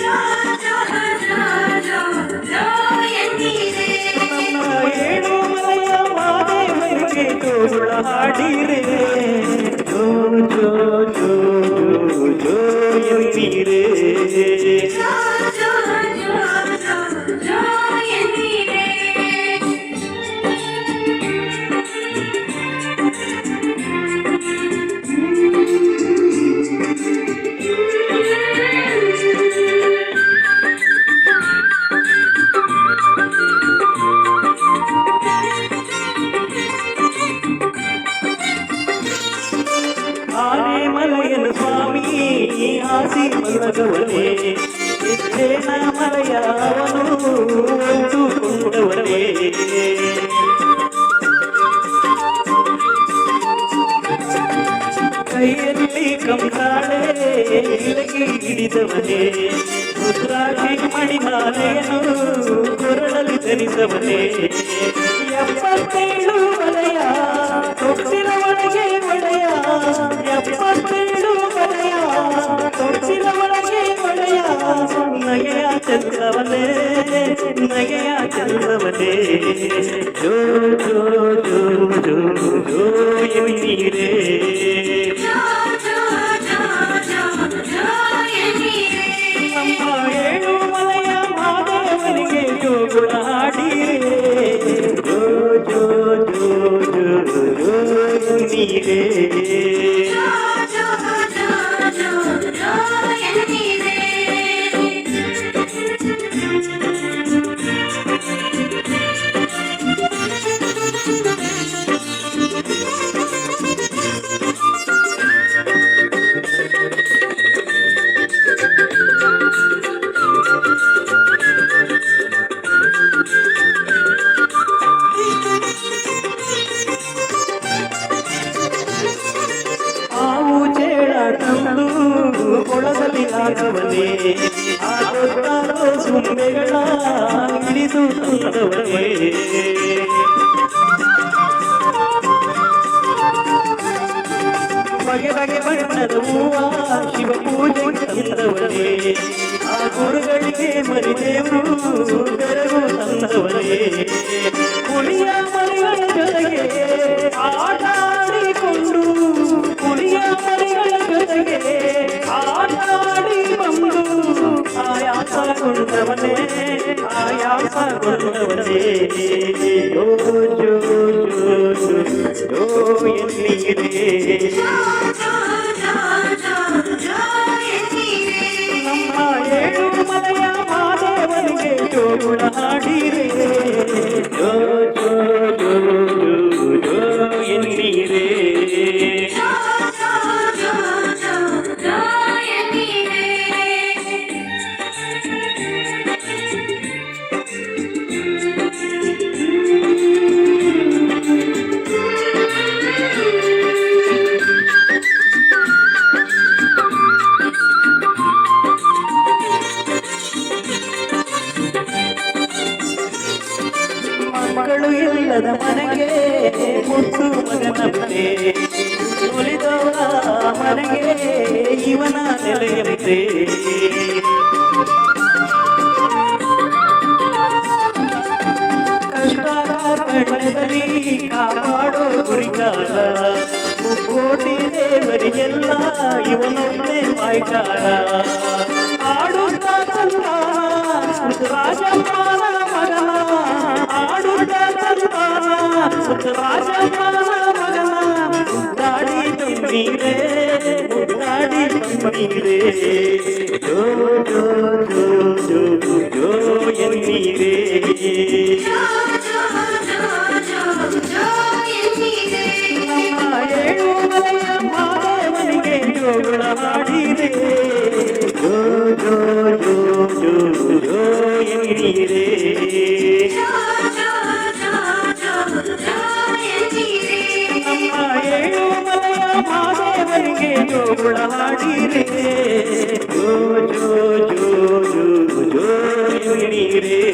Jo jo jo jo jo jo jo jo jo jo jo jo jo jo ಆಸಿ ಮಲಗವನೇ ಎಚ್ಚೇನ ಮಲಯ ಅವನು ಕೊಂಡವನೇ ಕೈಯಲ್ಲಿ ಕಂಸಾಳೆ ಇಲಗಿ ಹಿಡಿದವನೇ ರುದ್ರಾಕ್ಷಿ ಮಣಿಮಾಲೆಯನ್ನು ಕೊರಳಲ್ಲಿ ಧರಿಸವನೇ ಎಪ್ಪತ್ತೇಳು ವಲಯ ನಗೆಯ ಚಂದ್ರವನೇ ಜೋ ಜೋ ಜೋ ಜೋ ಜೋ ಎನ್ನಿರೇ ತಂದು ಕೊಳದಲ್ಲಿ ಆಗವನೇ ಆ ಗೊತ್ತಾರೋ ಸುಂಬೆಗಳ ಹಿಡಿದು ತಂದವನೇ ಬಣ್ಣದ ಹೂವ ಶಿವ ಪೂಜೆ ಆ ಗುರುಗಳಿಗೆ ಮರಿದೇವರು ಆಯಾಸಗೊಂಡವನೇ ಆಯಾಸಗೊಂಡವನೇ ಜೋ ಜೋ ಜೋ ಜೋ ಜೋ ಎನ್ನಿರೇ ಜೋ ಜೋ ಜೋ ಜೋ ಜೋ ಎನ್ನಿರೆ ನಮ್ಮ ಏಳು ಮಲೆಯ ಮಾಧವನಿಗೆ ಜೋಗುಳ ಹಾಡಿರೆ ಕಾರ್ಪಣ್ಯದಲ್ಲಿ ಕಾಪಾಡೋ ಗುರಿಗಾರ ಮುಕ್ಕೋಟಿ ದೇವರಿಗೆಲ್ಲ ಇವನೊಬ್ಬನೇ ಬಾಯ್ಕಾರ ಆಡುತ್ತಾ ತಂದ ರಾಜಪಾಲ ಮಗನ. ಆಡುತ್ತಾ ತಂದ ರಾಜಪಾಲ ಜೋ ಜೋ ಜೋ ಜೋ উড়ালাড়ি রে জো জো জো জো জো রে